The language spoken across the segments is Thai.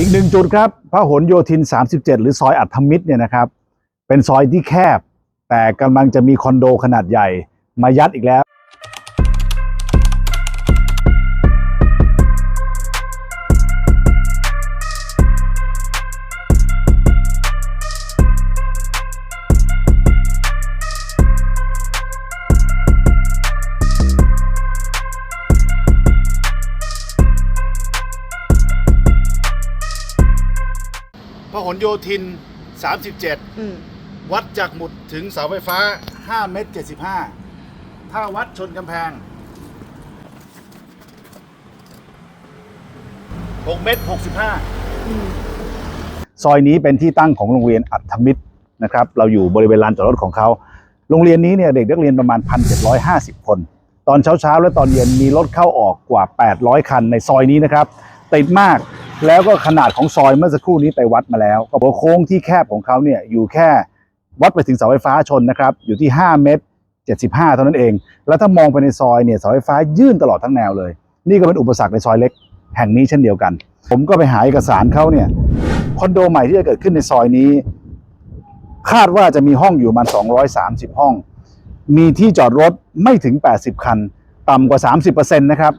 อีกหนึ่งจุดครับพระหลโยธิน 37 หรือซอยอัธมิตรเนี่ยนะครับ เป็นซอยที่แคบ แต่กำลังจะมีคอนโดขนาดใหญ่มายัดอีกแล้ว พหลโยธิน 37 อืมวัดจากหมุดถึงเสาไฟฟ้า 5 เมตร 75 ถ้าวัดชนกำแพง 6 เมตร 65 อืมซอยนี้เป็นที่ตั้งของโรงเรียนอัธมิตรนะครับ เราอยู่บริเวณลานจอดรถของเขา โรงเรียนนี้เนี่ยเด็กนักเรียนประมาณ 1,750 คน ตอนเช้าๆ และตอนเย็นมีรถเข้าออกกว่า 800 คันในซอยนี้นะครับ ติดมาก แล้วก็ขนาดของซอยเมื่อสักครู่นี้ไปวัดมาแล้วก็บอกโค้งที่แคบของเขาเนี่ยอยู่แค่วัดไปถึงเสาไฟฟ้าชนนะครับอยู่ที่ 5 เมตร 75 เท่านั้นเอง แล้วถ้ามองไปในซอยเนี่ยเสาไฟฟ้ายื่นตลอดทั้งแนวเลย นี่ก็เป็นอุปสรรคในซอยเล็กแห่งนี้เช่นเดียวกัน ผมก็ไปหาเอกสารเขาเนี่ยคอนโดใหม่ที่จะเกิดขึ้นในซอยนี้ คาดว่าจะมีห้องอยู่ประมาณ230 ห้อง มีที่จอดรถไม่ถึง 80 คัน ต่ำกว่า 30%นะครับ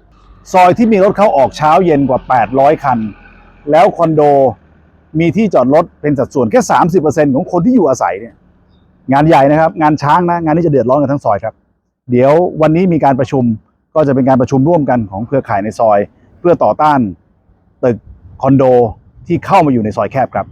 ซอยที่มีรถเข้าออกเช้าเย็นกว่า 800 คัน แล้วคอนโดมีที่จอดรถเป็นสัดส่วนแค่ 30%ของคนที่อยู่อาศัยเนี่ยงานใหญ่นะครับ งานช้างนะ งานนี้จะเดือดร้อนกันทั้งซอยครับ เดี๋ยววันนี้มีการประชุมก็จะเป็นการประชุมร่วมกันของเครือข่ายในซอย เพื่อต่อต้านตึกคอนโดที่เข้ามาอยู่ในซอยแคบครับ